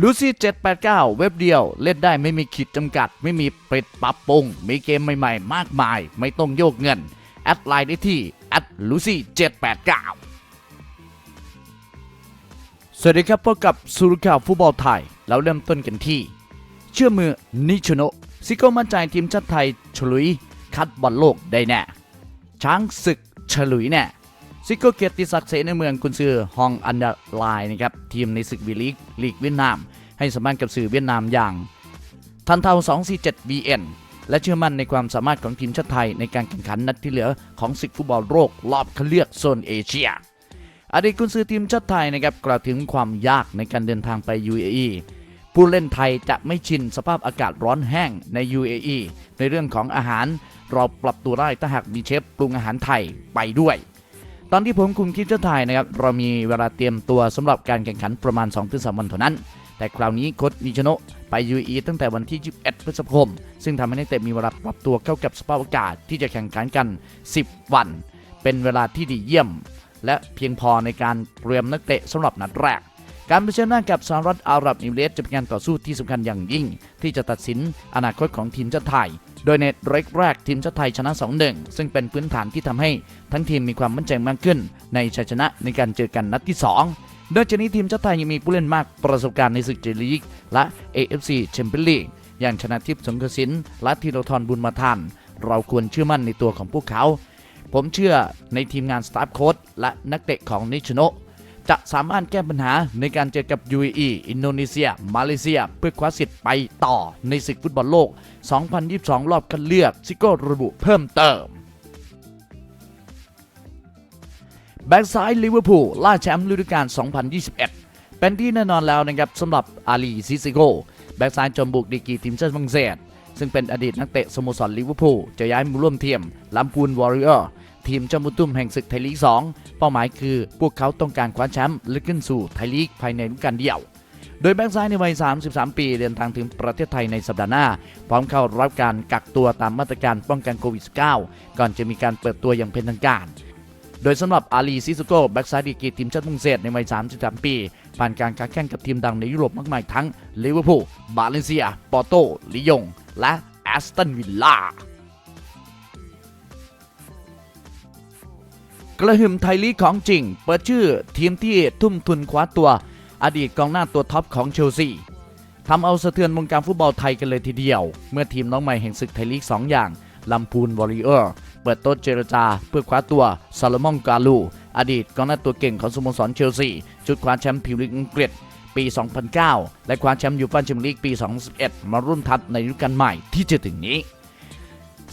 ลูซี่789 เว็บเดียว เล่นได้ไม่มีขีดจำกัด ไม่มีปิดปรับปรุง มีเกมใหม่ๆ มากมาย ไม่ต้องโยกเงิน แอดไลน์ได้ที่แอดลูซี่789 สวัสดีครับพบกับสุรุข่าวฟุตบอลไทยแล้วเริ่มต้นกันที่ เชื่อมือนิชโนซิโก้มั่นใจทีมชาติไทย ฉลุย คัดบอลโลกได้แน่ ช้างศึก ฉลุยแน่ ซิโก้เกียรติศักดิ์เสนในเมืองกุนซือฮองอันดาไลน์นะครับทีมในศึกวีลีกลีกเวียดนาม ให้สัมภาษณ์กับสื่อเวียดนามอย่าง ทันเทา247 BN และเชื่อมั่นในความสามารถของทีมชาติไทยในการแข่งขันนัดที่เหลือของศึกฟุตบอลโลกรอบคัดเลือกโซนเอเชีย อดีตกุนซือทีมชาติไทยนะครับกล่าวถึงความยากในการเดินทางไป UAE ผู้เล่นไทยจะไม่ชินสภาพอากาศร้อนแห้งใน UAE ในเรื่องของอาหารเราปรับตัวได้ถ้าหากมีเชฟปรุงอาหารไทยไปด้วย ตอนที่ผมคุมทีมชาติไทยนะครับเรามีเวลาเตรียมตัวสำหรับการแข่งขันประมาณ2-3วันเท่านั้น แต่คราวนี้โค้ชนิชโนไป UAE ตั้งแต่วันที่ 21 พฤษภาคม ซึ่งทำให้นักเตะมีเวลาปรับตัวเข้ากับสภาพอากาศที่จะแข่งขันกัน 10 วัน เป็นเวลาที่ดีเยี่ยม และเพียงพอในการเตรียมนักเตะสำหรับนัดแรก การเผชิญหน้ากับสหรัฐอาหรับเอมิเรตส์จะเป็นการต่อสู้ที่สำคัญอย่างยิ่ง ที่จะตัดสินอนาคตของทีมชาติไทย โดยในเรกแรกทีมชาติไทยชนะ 2-1 ซึ่งเป็นพื้นฐานที่ทำให้ทั้งทีมมีความมั่นใจมากขึ้น ในชัยชนะในการเจอกันนัดที่2โดยจากนี้ทีมชาติไทยยังมีผู้เล่นมากประสบการณ์ในศึกเจลีกและ AFC แชมเปี้ยนลีกอย่างชนะทิพย์สงกระสินและธีรทรบุญมาทันเราควรเชื่อมั่นในตัวของพวกเขา ผมเชื่อในทีมงานสตาฟโค้ชและนักเตะของนิชโน จะสามารถแก้ปัญหาในการเจอกับ UAE อินโดนีเซีย มาเลเซีย เพื่อคว้าสิทธิ์ไปต่อในศึกฟุตบอลโลก 2022 รอบคัดเลือกซิโก้ระบุเพิ่มเติมแบ็กซ้ายลิเวอร์พูลล่าแชมป์ฤดูกาล 2021 เป็นที่แน่นอนแล้วนะครับสำหรับอาลีซิซิโกแบ็กซ้ายจอมบุกดีกีทีมชาติฝรั่งเศสซึ่งเป็นอดีตนักเตะสโมสรลิเวอร์พูลจะย้ายมาร่วมทีมลำพูนวอริเออร์ ทีมเจ้ามุตุ้มแห่งศึกไทยลีก 2 เป้าหมายคือ พวกเขาต้องการคว้าแชมป์และขึ้นสู่ไทยลีกภายในฤดูกาลเดียว โดยแบ็กซ้ายในวัย 33 ปีเดินทางถึงประเทศไทยในสัปดาห์หน้า พร้อมเข้ารับการกักตัวตามมาตรการป้องกันโควิด -19 ก่อนจะมีการเปิดตัวอย่างเป็นทางการโดยสำหรับอาลีซิซุโกแบ็กซ้ายดีกีทีมชาติฝรั่งเศสในวัย 33 ปี ผ่านการค้าแข่งกับทีมดังในยุโรปมากมายทั้งลิเวอร์พูลบาเลนเซีย ปอร์โตลิยง และแอสตันวิลล่า กระหึ่มไทยลีกของจริง เปิดชื่อทีมที่ทุ่มทุนคว้าตัว อดีตกองหน้าตัวท็อปของเชลซีทำเอาสะเทือนวงการฟุตบอลไทยกันเลยทีเดียว เมื่อทีมน้องใหม่แห่งศึกไทยลีก 2 อย่างลำพูนวอริเออร์ เปิดโต๊ะเจรจา เพื่อคว้าตัวซาลมอนกาลู อดีตกองหน้าตัวเก่งของสโมสรเชลซีชุดคว้าแชมป์พรีเมียร์ลีกอังกฤษปี 2009 และคว้าแชมป์ยูฟ่าแชมเปี้ยนลีกปี 2011 มารุ่นทัพในฤดูกาลใหม่ที่จะถึงนี้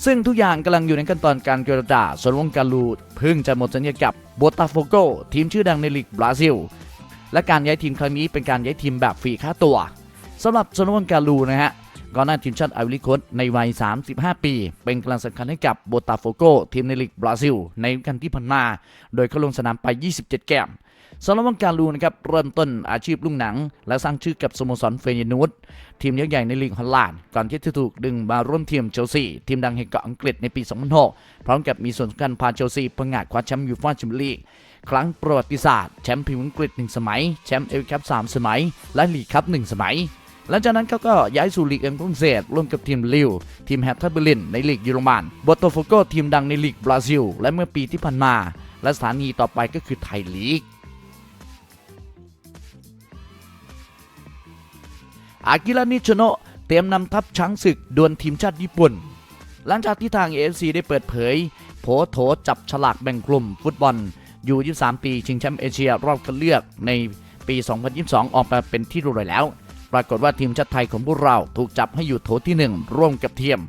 ซึ่งทุกอย่างกำลังอยู่ในขั้นตอนการเจรจาส่วนวงการลูเพิ่งจะหมดสัญญากับโบตาโฟโกทีมชื่อดังในลีกบราซิล และการย้ายทีมครั้งนี้เป็นการย้ายทีมแบบฟรีค่าตัวสำหรับโซนวงการลูนะฮะก่อนหน้าทีมชาติไอวอรี่โคสต์ในวัย 35 ปี เป็นกำลังสำคัญให้กับโบตาโฟโกทีมในลีกบราซิล ในกันที่ผ่านมา โดยเขาลงสนามไป 27เกม สำหรับวงการลูนะครับเริ่มต้นอาชีพลุงหนัง และสร้างชื่อกับสโมสรเฟยนูดทีมยักษ์ใหญ่ในลีกฮอลแลนด์ก่อนที่จะถูกดึงมาร่วมทีมเชลซีทีมดังแห่งเกาะอังกฤษในปี 2006 พร้อมกับมีส่วนสำคัญพาเชลซีประกาศคว้าแชมป์ยูฟ่าแชมเปี้ยนลีกครั้งประวัติศาสตร์แชมป์พรีเมียร์อังกฤษ1สมัยแชมป์เอฟคัพ3สมัย และลีกคัพ1สมัยหลังจากนั้นเขาก็ย้ายสู่ลีกอังกฤษฝรั่งเศสร่วมกับทีมลิว ทีมแฮตเทอร์เบอร์ลินในลีกเยอรมันบโตโฟโกทีมดังในลีกบราซิล และเมื่อปีที่ผ่านมา และสถานีต่อไปก็คือไทยลีก อากิระนิชโนะเตรียมนำทัพช้างศึกดวลทีมชาติญี่ปุ่น หลังจากที่ทาง AFC ได้เปิดเผย โผโถจับฉลากแบ่งกลุ่มฟุตบอลยู23 ปี ชิงแชมป์เอเชียรอบคัดเลือกในปี 2022 ออกมาเป็นที่รู้เลยแล้ว ปรากฏว่าทีมชาติไทยของพวกเราถูกจับให้อยู่โถที่ 1 ร่วมกับทีม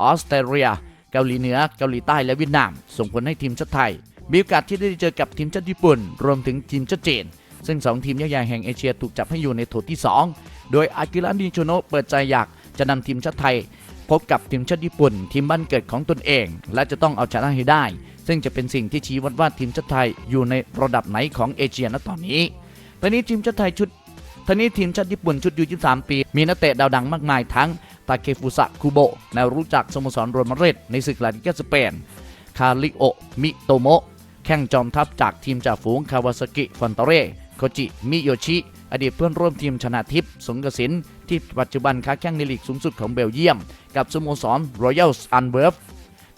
ออสเตรเลีย เกาหลีเหนือ เกาหลีใต้และเวียดนาม ส่งผลให้ทีมชาติไทยมีโอกาสที่ได้เจอกับทีมชาติญี่ปุ่น รวมถึงทีมชาติจีน ซึ่ง 2 ทีมยักษ์ใหญ่แห่งเอเชียถูกจับให้อยู่ในโถที่ 2 โดยอากิระนิโชโนะเปิดใจอยากจะนำทีมชาติไทย พบกับทีมชาติญี่ปุ่น ทีมบ้านเกิดของตนเอง และจะต้องเอาชนะให้ได้ ซึ่งจะเป็นสิ่งที่ชี้วัดว่าทีมชาติไทยอยู่ในระดับไหนของเอเชียณตอนนี้ตอนนี้ทีมชาติไทยชุดทนี้ทีมชาติญี่ปุ่นชุดยู23ปี มีนักเตะดาวดังมากมายทั้งตาเคฟุสะคุโบะแนวรู้จักสโมสรโรมาเรตในศึกลาลิกาสเปน คาริโอมิโตโมะแข่งจอมทัพจากทีมจ่าฝูงคาวาซากิฟอนตเร่ โคจิมิโยชิ อดีตเพื่อนร่วมทีมชนะทิพย์สงกสินที่ปัจจุบันค้าแข่งในลีกสูงสุดของเบลเยียม กับสโมสร Royal a n w e r p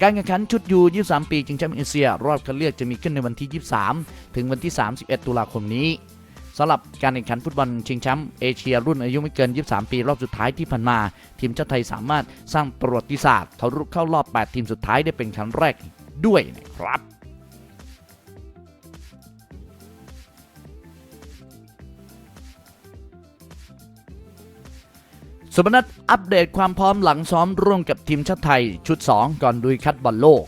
การแข่งขันชุดยู23 ปีชิงแชมป์เอเชีย รอบคัดเลือกจะมีขึ้นในวันที่ 23 ถึงวันที่ 31 ตุลาคมนี้สำหรับการแข่งขันฟุตบอลชิงแชมป์เอเชียรุ่นอายุไม่เกิน 23 ปีรอบสุดท้ายที่ผ่านมา ทีมชาติไทยสามารถสร้างประวัติศาสตร์ทะลุเข้ารอบ 8 ทีมสุดท้ายได้เป็นครั้งแรกด้วยนะครับ สุพนัทอัปเดตความพร้อมหลังซ้อมร่วมกับทีมชาติไทยชุด 2 ก่อนลุยคัดบอลโลก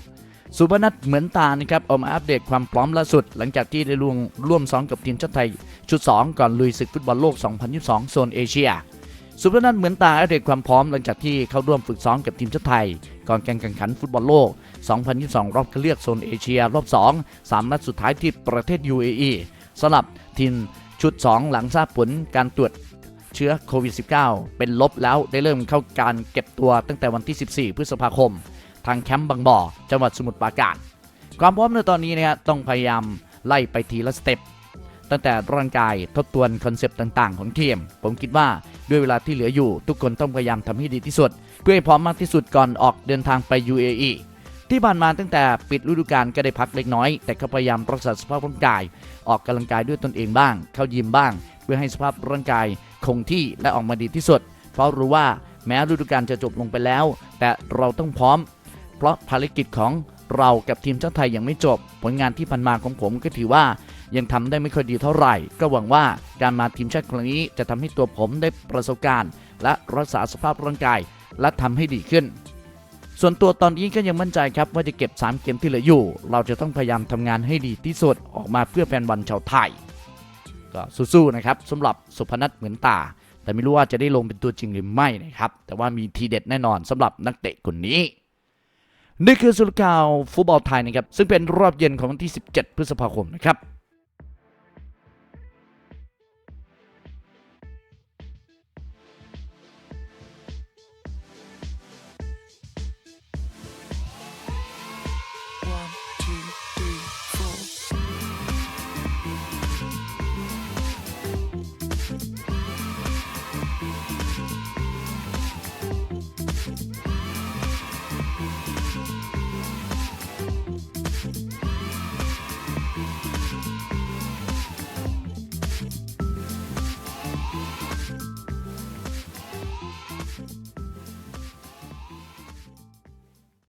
สุพนัทเหมือนตานะครับออกมาอัปเดตความพร้อมล่าสุด หลังจากที่ได้ร่วมร่วมซ้อมกับทีมชาติไทย ชุด 2 ก่อนลุยศึกฟุตบอลโลก 2022 โซนเอเชีย สุพนัทเหมือนตาอัปเดตความพร้อมหลังจากที่เข้าร่วมฝึกซ้อมกับทีมชาติไทย ก่อนการแข่งขันฟุตบอลโลก 2022 รอบคัดเลือกโซนเอเชีย รอบ 2 3 นัดสุดท้ายที่ประเทศ UAE สำหรับทีมชุด 2 หลังทราบผลการตรวจ เชื้อโควิด -19 เป็นลบแล้วได้เริ่มเข้าการเก็บตัวตั้งแต่วันที่ 14 พฤษภาคม ทางแคมป์บางบ่อ จังหวัดสมุทรปราการ ความพร้อมในตอนนี้นะฮะต้องพยายามไล่ไปทีละสเต็ปตั้งแต่ร่างกายทบทวนคอนเซปต์ต่างๆ ของทีม ผมคิดว่าด้วยเวลาที่เหลืออยู่ ทุกคนต้องพยายามทำให้ดีที่สุด เพื่อให้พร้อมมากที่สุดก่อนออกเดินทางไป UAE ที่ผ่านมาตั้งแต่ปิดฤดูกาลก็ได้พักเล็กน้อย แต่ก็พยายามรักษาสภาพร่างกาย ออกกำลังกายด้วยตนเองบ้าง เข้ายิมบ้าง เพื่อให้สภาพร่างกาย คงที่และออกมาดีที่สุด เพราะรู้ว่าแม้ฤดูกาลจะจบลงไปแล้ว แต่เราต้องพร้อม เพราะภารกิจของเรากับทีมชาติไทยยังไม่จบ ผลงานที่ผ่านมาของผมก็ถือว่ายังทำได้ไม่ค่อยดีเท่าไหร่ ก็หวังว่าการมาทีมชาติครั้งนี้จะทำให้ตัวผมได้ประสบการณ์ และรักษาสภาพร่างกายและทำให้ดีขึ้น ส่วนตัวตอนนี้ก็ยังมั่นใจครับว่าจะเก็บ 3 เกมที่เหลืออยู่ เราจะต้องพยายามทำงานให้ดีที่สุดออกมาเพื่อแฟนบอลชาวไทย ก็สู้ๆนะครับสำหรับสุพนัทเหมือนตา แต่ไม่รู้ว่าจะได้ลงเป็นตัวจริงหรือไม่นะครับ แต่ว่ามีทีเด็ดแน่นอนสำหรับนักเตะคนนี้ นี่คือสุลข่าวฟุตบอลไทยนะครับซึ่งเป็นรอบเย็นของวันที่ 17 พฤษภาคมนะครับ